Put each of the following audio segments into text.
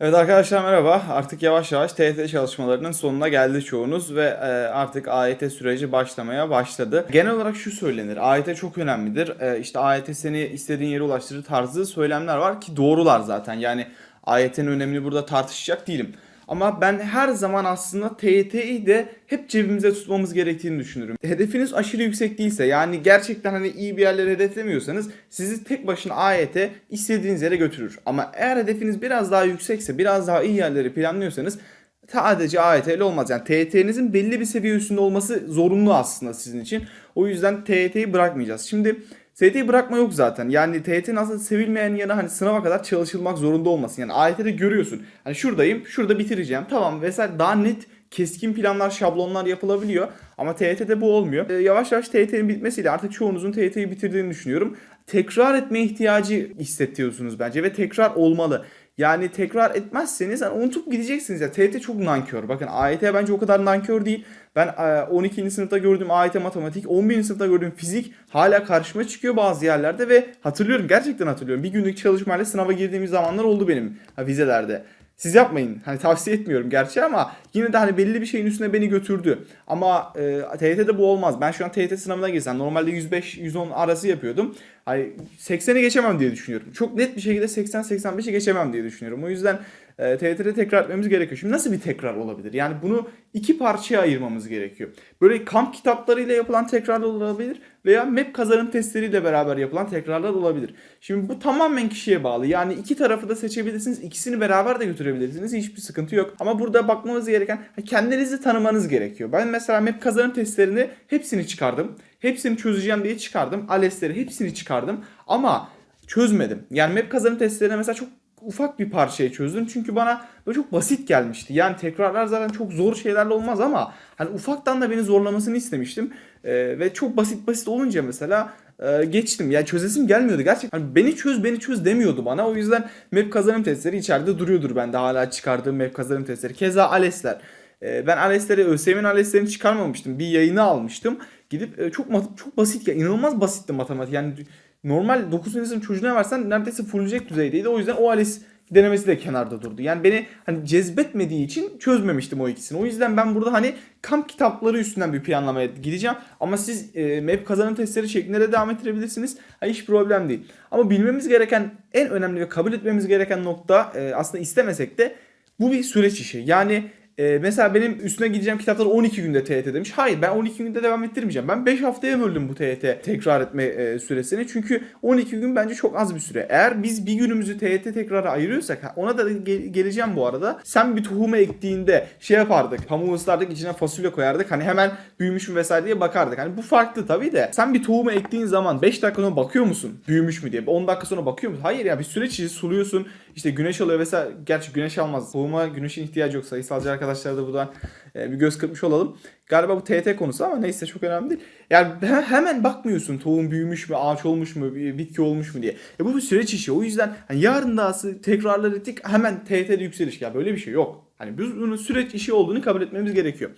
Evet arkadaşlar merhaba. Artık yavaş yavaş TYT çalışmalarının sonuna geldi çoğunuz ve e, artık AYT süreci başlamaya başladı. Genel olarak şu söylenir. AYT çok önemlidir. E, işte AYT seni istediğin yere ulaştırır tarzı söylemler var ki doğrular zaten. Yani AYT'nin önemini burada tartışacak değilim. Ama ben her zaman aslında TYT'yi de hep cebimize tutmamız gerektiğini düşünürüm. Hedefiniz aşırı yüksek değilse yani gerçekten hani iyi bir yerlere hedeflemiyorsanız sizi tek başına AYT istediğiniz yere götürür. Ama eğer hedefiniz biraz daha yüksekse, biraz daha iyi yerleri planlıyorsanız sadece AYT ile olmaz. Yani TYT'nizin belli bir seviye üstünde olması zorunlu aslında sizin için. O yüzden TYT'yi bırakmayacağız. Şimdi TYT'yi bırakma yok zaten. Yani TYT'nin aslında sevilmeyen yanı hani sınava kadar çalışılmak zorunda olmasın. Yani AYT'de görüyorsun. Hani şuradayım, şurada bitireceğim. Tamam vesaire daha net keskin planlar, şablonlar yapılabiliyor. Ama TYT'de bu olmuyor. Ee, yavaş yavaş TYT'nin bitmesiyle artık çoğunuzun TYT'yi bitirdiğini düşünüyorum. Tekrar etme ihtiyacı hissediyorsunuz bence ve tekrar olmalı. Yani tekrar etmezseniz hani unutup gideceksiniz ya. TYT çok nankör. Bakın AYT bence o kadar nankör değil. Ben e, 12. sınıfta gördüğüm AYT matematik, 11. sınıfta gördüğüm fizik hala karşıma çıkıyor bazı yerlerde ve hatırlıyorum gerçekten hatırlıyorum. Bir günlük çalışmayla sınava girdiğimiz zamanlar oldu benim vizelerde. Siz yapmayın. Hani tavsiye etmiyorum gerçi ama yine de hani belli bir şeyin üstüne beni götürdü. Ama e, TYT'de bu olmaz. Ben şu an TYT sınavına girsem normalde 105-110 arası yapıyordum. Hani 80'i geçemem diye düşünüyorum. Çok net bir şekilde 80-85'i geçemem diye düşünüyorum. O yüzden e, TYT'de tekrar etmemiz gerekiyor. Şimdi nasıl bir tekrar olabilir? Yani bunu iki parçaya ayırmamız gerekiyor. Böyle kamp kitaplarıyla yapılan tekrarlar olabilir veya map kazanım testleriyle beraber yapılan tekrarlar olabilir. Şimdi bu tamamen kişiye bağlı. Yani iki tarafı da seçebilirsiniz. İkisini beraber de götürebilirsiniz. Hiçbir sıkıntı yok. Ama burada bakmamız gereken kendinizi tanımanız gerekiyor. Ben mesela map kazanım testlerini hepsini çıkardım. Hepsini çözeceğim diye çıkardım. ALES'leri hepsini çıkardım. Ama çözmedim. Yani map kazanım testlerine mesela çok ufak bir parçayı çözdüm. Çünkü bana böyle çok basit gelmişti. Yani tekrarlar zaten çok zor şeylerle olmaz ama hani ufaktan da beni zorlamasını istemiştim. Ee, ve çok basit basit olunca mesela e, geçtim. Yani çözesim gelmiyordu gerçekten. Hani beni çöz beni çöz demiyordu bana. O yüzden map kazanım testleri içeride duruyordur bende hala çıkardığım map kazanım testleri. Keza ALES'ler. Ee, ben ALES'leri ÖSYM'in ALES'lerini çıkarmamıştım. Bir yayını almıştım. Gidip e, çok çok basit ya inanılmaz basitti matematik. Yani normal 9. sınıf çocuğuna versen neredeyse fullecek düzeydeydi. O yüzden o ALES denemesi de kenarda durdu. Yani beni hani cezbetmediği için çözmemiştim o ikisini. O yüzden ben burada hani kamp kitapları üstünden bir planlamaya gideceğim. Ama siz e, map kazanım testleri şeklinde de devam ettirebilirsiniz. Ha, hiç problem değil. Ama bilmemiz gereken en önemli ve kabul etmemiz gereken nokta e, aslında istemesek de bu bir süreç işi. Yani ee, mesela benim üstüne gideceğim kitaplar 12 günde TYT demiş. Hayır ben 12 günde devam ettirmeyeceğim. Ben 5 haftaya böldüm bu TYT tekrar etme e, süresini. Çünkü 12 gün bence çok az bir süre. Eğer biz bir günümüzü TYT tekrara ayırıyorsak ona da ge- geleceğim bu arada. Sen bir tohumu ektiğinde şey yapardık. Pamuğu ıslardık içine fasulye koyardık. Hani hemen büyümüş mü vesaire diye bakardık. Hani bu farklı tabii de. Sen bir tohumu ektiğin zaman 5 dakika sonra bakıyor musun? Büyümüş mü diye. 10 dakika sonra bakıyor musun? Hayır ya bir süreç suluyorsun. İşte güneş alıyor vesaire. Gerçi güneş almaz. Tohuma güneşin ihtiyacı yok. Sayısalcı arkadaşlara da buradan e, bir göz kırpmış olalım. Galiba bu TT konusu ama neyse çok önemli değil. Yani he- hemen bakmıyorsun tohum büyümüş mü, ağaç olmuş mu, bitki olmuş mu diye. E bu bir süreç işi. O yüzden hani yarın dahası tekrarlar ettik hemen TT'de yükseliş. Ya böyle bir şey yok. Hani biz bunun süreç işi olduğunu kabul etmemiz gerekiyor.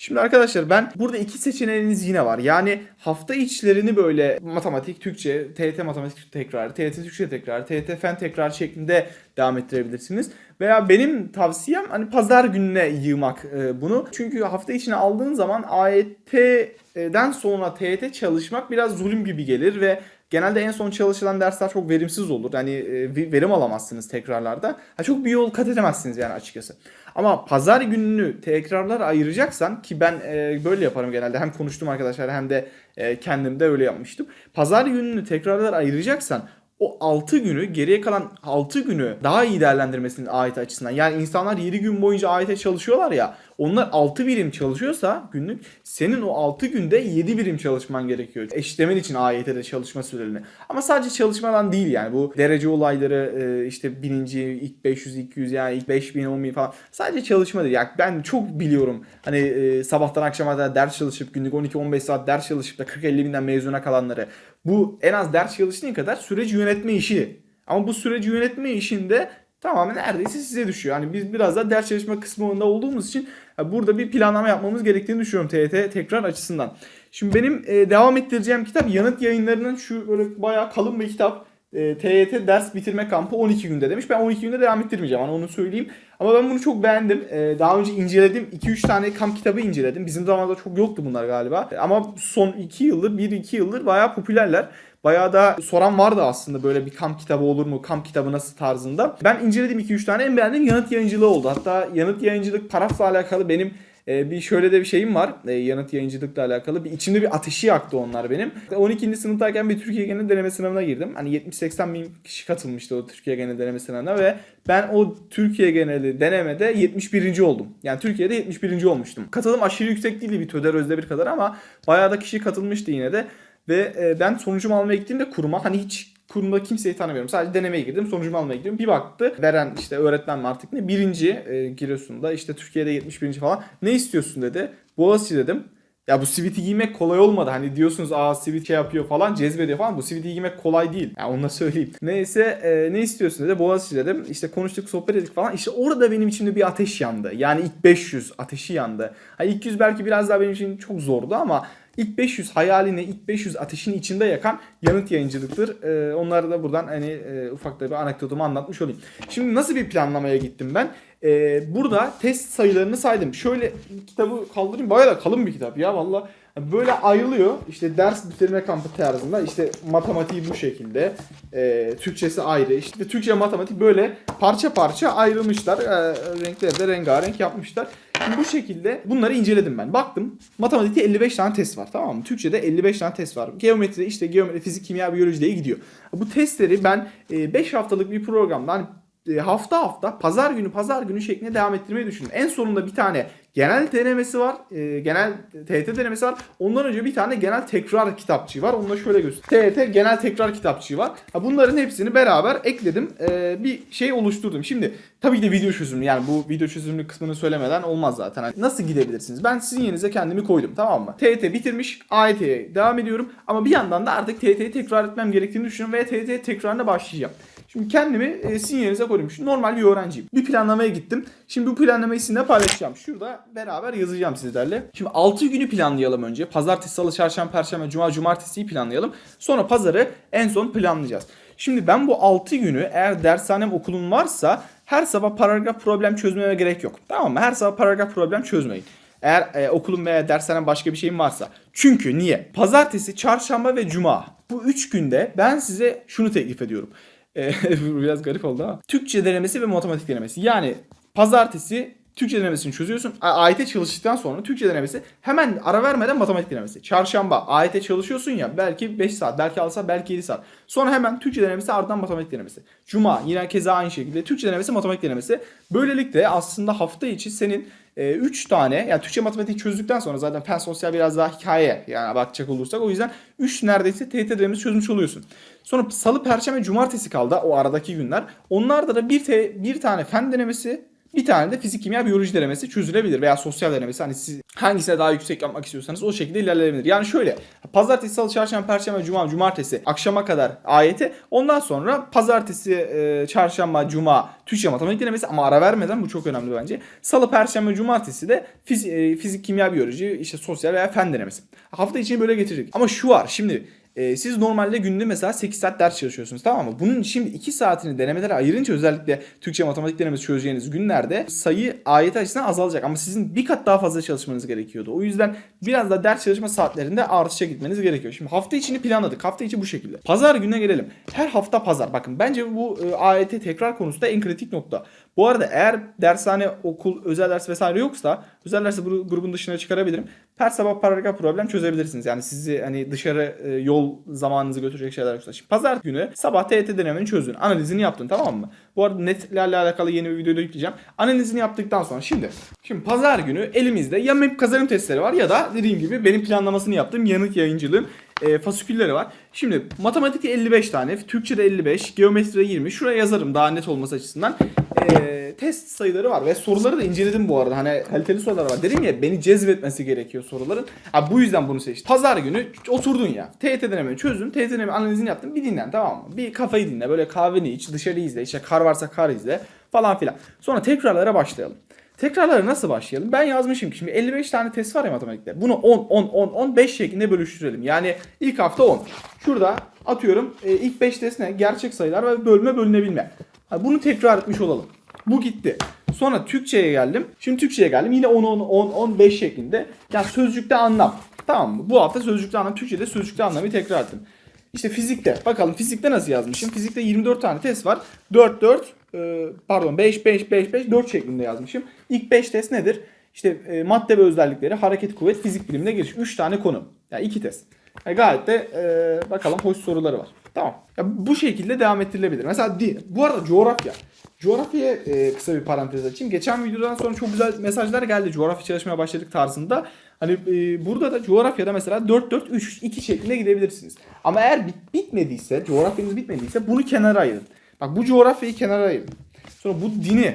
Şimdi arkadaşlar ben burada iki seçeneğiniz yine var. Yani hafta içlerini böyle matematik, Türkçe, TYT matematik tekrar, TYT Türkçe tekrar, TYT fen tekrar şeklinde devam ettirebilirsiniz. Veya benim tavsiyem hani pazar gününe yığmak e, bunu. Çünkü hafta içine aldığın zaman AYT'den sonra TYT çalışmak biraz zulüm gibi gelir ve genelde en son çalışılan dersler çok verimsiz olur. Yani e, verim alamazsınız tekrarlarda. Ha, çok bir yol kat edemezsiniz yani açıkçası. Ama pazar gününü tekrarlar ayıracaksan ki ben e, böyle yaparım genelde hem konuştum arkadaşlar hem de e, kendim de öyle yapmıştım. Pazar gününü tekrarlar ayıracaksan o 6 günü geriye kalan 6 günü daha iyi değerlendirmesinin AYT açısından. Yani insanlar 7 gün boyunca AYT çalışıyorlar ya onlar 6 birim çalışıyorsa günlük senin o 6 günde 7 birim çalışman gerekiyor. Eşitlemen için AYT'de çalışma sürelerini. Ama sadece çalışmadan değil yani bu derece olayları e, işte bininci ilk 500 200 yani ilk 5000 10000 falan sadece çalışma değil. Yani ben çok biliyorum hani e, sabahtan akşama kadar ders çalışıp günlük 12-15 saat ders çalışıp da 40-50 binden mezuna kalanları bu en az ders çalıştığın kadar süreci yönetme işi. Ama bu süreci yönetme işinde tamamen neredeyse size düşüyor. Hani biz biraz da ders çalışma kısmında olduğumuz için burada bir planlama yapmamız gerektiğini düşünüyorum TYT tekrar açısından. Şimdi benim e, devam ettireceğim kitap Yanıt Yayınları'nın şu böyle bayağı kalın bir kitap. e, TYT ders bitirme kampı 12 günde demiş. Ben 12 günde devam ettirmeyeceğim hani onu söyleyeyim. Ama ben bunu çok beğendim. E, daha önce inceledim. 2-3 tane kamp kitabı inceledim. Bizim zamanında çok yoktu bunlar galiba. E, Ama son 2 yıldır, 1-2 yıldır bayağı popülerler. Bayağı da soran vardı aslında böyle bir kamp kitabı olur mu? Kamp kitabı nasıl tarzında. Ben inceledim 2-3 tane. En beğendiğim yanıt yayıncılığı oldu. Hatta yanıt yayıncılık parafla alakalı benim e, bir şöyle de bir şeyim var. E, yanıt yayıncılıkla alakalı. Bir içimde bir ateşi yaktı onlar benim. 12. sınıftayken bir Türkiye genel deneme sınavına girdim. Hani 70-80 bin kişi katılmıştı o Türkiye genel deneme sınavına ve ben o Türkiye geneli denemede 71. oldum. Yani Türkiye'de 71. olmuştum. Katılım aşırı yüksek değildi bir Töder Özdemir kadar ama bayağı da kişi katılmıştı yine de. Ve e, ben sonucumu almaya gittiğimde kuruma hani hiç kurumda kimseyi tanımıyorum. Sadece denemeye girdim. Sonucumu almaya gidiyorum. Bir baktı veren işte öğretmen mi artık ne birinci e, Giresun'da işte Türkiye'de 71. falan. Ne istiyorsun dedi. Boğaziçi dedim. Ya bu siviti giymek kolay olmadı. Hani diyorsunuz aa sivit şey yapıyor falan cezbediyor falan. Bu siviti giymek kolay değil. Ya onu da söyleyeyim. Neyse e, ne istiyorsun dedi. Boğaziçi dedim. İşte konuştuk sohbet ettik falan. İşte orada benim içimde bir ateş yandı. Yani ilk 500 ateşi yandı. Ha ilk 100 belki biraz daha benim için çok zordu ama ilk 500 hayalini, ilk 500 ateşin içinde yakan yanıt yayıncılıktır. Ee, onları da buradan hani e, ufak da bir anekdotumu anlatmış olayım. Şimdi nasıl bir planlamaya gittim ben? Ee, burada test sayılarını saydım. Şöyle kitabı kaldırayım. Bayağı da kalın bir kitap ya valla. Böyle ayrılıyor. İşte ders bitirme kampı tarzında. İşte matematiği bu şekilde. Ee, Türkçesi ayrı. İşte Türkçe matematik böyle parça parça ayrılmışlar. Ee, renkleri de rengarenk yapmışlar. Şimdi bu şekilde bunları inceledim ben. Baktım matematikte 55 tane test var tamam mı? Türkçe'de 55 tane test var. Geometride işte geometri, fizik, kimya, biyoloji diye gidiyor. Bu testleri ben 5 haftalık bir programda hani e, hafta hafta pazar günü pazar günü şeklinde devam ettirmeyi düşündüm. En sonunda bir tane genel denemesi var. E, genel TYT denemesi var. Ondan önce bir tane genel tekrar kitapçığı var. Onu da şöyle göstereyim. TYT genel tekrar kitapçığı var. Ha, bunların hepsini beraber ekledim. E, bir şey oluşturdum. Şimdi tabii ki de video çözümlü. Yani bu video çözümlü kısmını söylemeden olmaz zaten. Hani nasıl gidebilirsiniz? Ben sizin yerinize kendimi koydum tamam mı? TYT bitirmiş. AYT'ye devam ediyorum. Ama bir yandan da artık TYT'yi tekrar etmem gerektiğini düşünüyorum ve TYT tekrarına başlayacağım. Şimdi kendimi e, sizin yerinize koydum. Şimdi normal bir öğrenciyim. Bir planlamaya gittim. Şimdi bu planlamayı sizinle paylaşacağım. Şurada beraber yazacağım sizlerle. Şimdi 6 günü planlayalım önce. Pazartesi, salı, çarşamba, perşembe, cuma, cumartesiyi planlayalım. Sonra pazarı en son planlayacağız. Şimdi ben bu 6 günü eğer dershanem okulum varsa her sabah paragraf problem çözmeme gerek yok. Tamam mı? Her sabah paragraf problem çözmeyin. Eğer e, okulun veya dershanem başka bir şeyim varsa. Çünkü niye? Pazartesi, çarşamba ve cuma. Bu 3 günde ben size şunu teklif ediyorum. E, bu biraz garip oldu ama. Türkçe denemesi ve matematik denemesi. Yani pazartesi Türkçe denemesini çözüyorsun. AYT çalıştıktan sonra Türkçe denemesi hemen ara vermeden matematik denemesi. Çarşamba AYT çalışıyorsun ya belki 5 saat, belki 6 saat, belki 7 saat. Sonra hemen Türkçe denemesi ardından matematik denemesi. Cuma yine keza aynı şekilde Türkçe denemesi, matematik denemesi. Böylelikle aslında hafta içi senin 3 tane yani Türkçe matematik çözdükten sonra zaten fen sosyal biraz daha hikaye yani bakacak olursak o yüzden 3 neredeyse TYT denemesi çözmüş oluyorsun. Sonra salı, perşembe, cumartesi kaldı o aradaki günler. Onlarda da bir, te, bir tane fen denemesi bir tane de fizik, kimya, biyoloji denemesi çözülebilir veya sosyal denemesi. Hani siz hangisine daha yüksek yapmak istiyorsanız o şekilde ilerleyebilir. Yani şöyle pazartesi, salı, çarşamba, perşembe, cuma, cumartesi akşama kadar AYT. Ondan sonra pazartesi, e, çarşamba, cuma Türkçe matematik denemesi ama ara vermeden bu çok önemli bence. Salı, perşembe, cumartesi de fizik, e, fizik kimya, biyoloji, işte sosyal veya fen denemesi. Hafta içini böyle getirdik. Ama şu var şimdi e, siz normalde günde mesela 8 saat ders çalışıyorsunuz tamam mı? Bunun şimdi 2 saatini denemelere ayırınca özellikle Türkçe matematik denemesi çözeceğiniz günlerde sayı ayet açısından azalacak. Ama sizin bir kat daha fazla çalışmanız gerekiyordu. O yüzden biraz da ders çalışma saatlerinde artışa gitmeniz gerekiyor. Şimdi hafta içini planladık. Hafta içi bu şekilde. Pazar gününe gelelim. Her hafta pazar. Bakın bence bu e, AYT tekrar konusunda en kritik nokta. Bu arada eğer dershane, okul, özel ders vesaire yoksa özel dersi bu grubun dışına çıkarabilirim. Her sabah paragraf problem çözebilirsiniz. Yani sizi hani dışarı e, yol zamanınızı götürecek şeyler yoksa. Şimdi pazar günü sabah TYT denemeni çözdün. Analizini yaptın tamam mı? Bu arada netlerle alakalı yeni bir video da yükleyeceğim. Analizini yaptıktan sonra şimdi şimdi pazar günü elimizde ya MEP kazanım testleri var ya da dediğim gibi benim planlamasını yaptığım yanık yayıncılığın e, fasikülleri var. Şimdi matematikte 55 tane, Türkçe'de 55, geometride 20. Şuraya yazarım daha net olması açısından. E, test sayıları var ve soruları da inceledim bu arada. Hani kaliteli sorular var. Dedim ya beni cezbetmesi gerekiyor soruların. Ha, bu yüzden bunu seçtim. Pazar günü oturdun ya. TYT denemeni çözdün. TYT deneme analizini yaptın. Bir dinlen tamam mı? Bir kafayı dinle. Böyle kahveni iç, dışarı izle. İşte kar varsa kar izle falan filan. Sonra tekrarlara başlayalım. Tekrarlara nasıl başlayalım? Ben yazmışım ki şimdi 55 tane test var ya matematikte. Bunu 10, 10, 10, 10, 5 şeklinde bölüştürelim. Yani ilk hafta 10. Şurada Atıyorum e, ilk 5 test ne? Gerçek sayılar ve bölme bölünebilme. Bunu tekrar etmiş olalım. Bu gitti. Sonra Türkçe'ye geldim. Şimdi Türkçe'ye geldim. Yine 10 10 10 15 şeklinde. Ya sözcükte anlam. Tamam mı? Bu hafta sözcükte anlam, Türkçe'de sözcükte anlamı tekrar ettim. İşte fizikte. Bakalım fizikte nasıl yazmışım? Fizikte 24 tane test var. 4 4 e, pardon 5 5 5 5 4 şeklinde yazmışım. İlk 5 test nedir? İşte e, madde ve özellikleri, hareket, kuvvet, fizik bilimine giriş. 3 tane konu. Yani 2 test. Yani gayet de e, bakalım hoş soruları var. Tamam. Ya bu şekilde devam ettirilebilir. Mesela di, bu arada coğrafya. Coğrafyaya e, kısa bir parantez açayım. Geçen videodan sonra çok güzel mesajlar geldi. Coğrafya çalışmaya başladık tarzında. Hani e, burada da coğrafyada mesela 4-4-3-2 şeklinde gidebilirsiniz. Ama eğer bit, bitmediyse, coğrafyanız bitmediyse bunu kenara ayırın. Bak bu coğrafyayı kenara ayırın. Sonra bu dini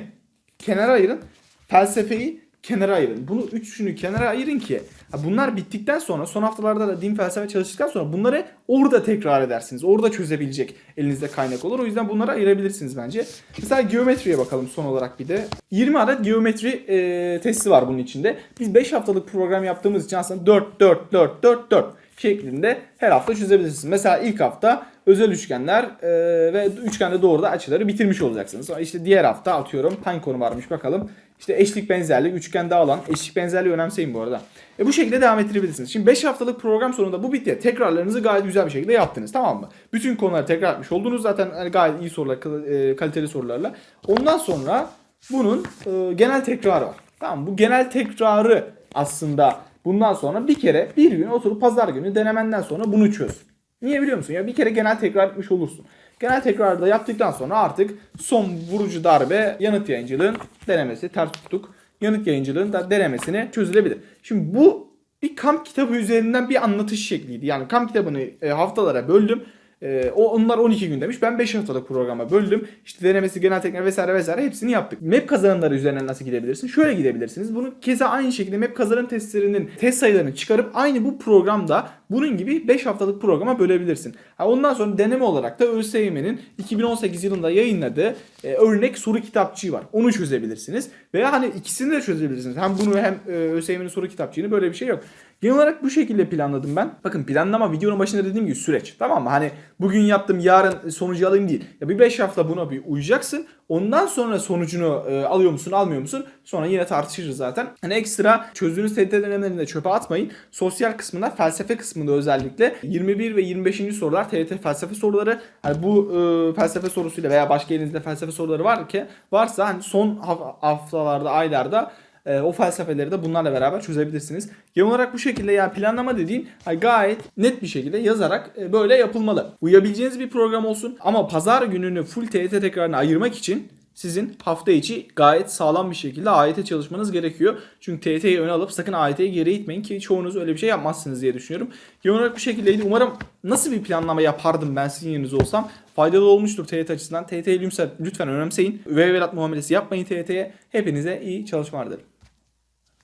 kenara ayırın. Felsefeyi kenara ayırın. Bunu üçünü kenara ayırın ki bunlar bittikten sonra son haftalarda da din felsefe çalıştıktan sonra bunları orada tekrar edersiniz. Orada çözebilecek elinizde kaynak olur. O yüzden bunları ayırabilirsiniz bence. Mesela geometriye bakalım son olarak bir de. 20 adet geometri e, testi var bunun içinde. Biz 5 haftalık program yaptığımız için aslında 4 4 4 4 4 şeklinde her hafta çözebilirsiniz. Mesela ilk hafta özel üçgenler e, ve üçgende doğruda açıları bitirmiş olacaksınız. Sonra işte diğer hafta atıyorum hangi konu varmış bakalım. İşte eşlik benzerlik, üçgende alan, eşlik benzerliği önemseyin bu arada. E bu şekilde devam ettirebilirsiniz. Şimdi 5 haftalık program sonunda bu bitti. Tekrarlarınızı gayet güzel bir şekilde yaptınız tamam mı? Bütün konuları tekrar etmiş oldunuz zaten hani gayet iyi sorular, e, kaliteli sorularla. Ondan sonra bunun e, genel tekrarı var. Tamam mı? Bu genel tekrarı aslında bundan sonra bir kere bir gün oturup pazar günü denemenden sonra bunu çöz. Niye biliyor musun? Ya bir kere genel tekrar etmiş olursun. Genel tekrarı da yaptıktan sonra artık son vurucu darbe yanıt yayıncılığın denemesi ters tuttuk. Yanıt yayıncılığın da denemesini çözülebilir. Şimdi bu bir kamp kitabı üzerinden bir anlatış şekliydi. Yani kamp kitabını e, haftalara böldüm. E, o onlar 12 gün demiş. Ben 5 haftalık programa böldüm. İşte denemesi, genel tekrar vesaire vesaire hepsini yaptık. Map kazanımları üzerinden nasıl gidebilirsin? Şöyle gidebilirsiniz. Bunu keza aynı şekilde map kazanım testlerinin test sayılarını çıkarıp aynı bu programda bunun gibi 5 haftalık programa bölebilirsin. Ha, ondan sonra deneme olarak da ÖSYM'nin 2018 yılında yayınladığı e, örnek soru kitapçığı var. Onu çözebilirsiniz. Veya hani ikisini de çözebilirsiniz. Hem bunu hem e, ÖSYM'nin soru kitapçığını böyle bir şey yok. Genel olarak bu şekilde planladım ben. Bakın planlama videonun başında dediğim gibi süreç. Tamam mı? Hani bugün yaptım yarın sonucu alayım değil. Ya bir 5 hafta buna bir uyacaksın. Ondan sonra sonucunu e, alıyor musun almıyor musun? Sonra yine tartışırız zaten. Hani ekstra çözdüğünüz TET denemelerini de çöpe atmayın. Sosyal kısmında felsefe kısmında özellikle 21 ve 25. sorular TET felsefe soruları. Hani bu e, felsefe sorusuyla veya başka elinizde felsefe soruları var ki varsa hani son haf- haftalarda aylarda e, o felsefeleri de bunlarla beraber çözebilirsiniz. Genel olarak bu şekilde yani planlama dediğim hani gayet net bir şekilde yazarak e, böyle yapılmalı. Uyabileceğiniz bir program olsun ama pazar gününü full TYT tekrarına ayırmak için sizin hafta içi gayet sağlam bir şekilde AYT çalışmanız gerekiyor. Çünkü TYT'yi öne alıp sakın AYT'yi geri itmeyin ki çoğunuz öyle bir şey yapmazsınız diye düşünüyorum. Genel olarak bu şekildeydi. Umarım nasıl bir planlama yapardım ben sizin yerinizde olsam faydalı olmuştur TYT açısından. TYT'yi lütfen önemseyin. Üvey evlat muamelesi yapmayın TYT'ye. Hepinize iyi çalışmalar dilerim.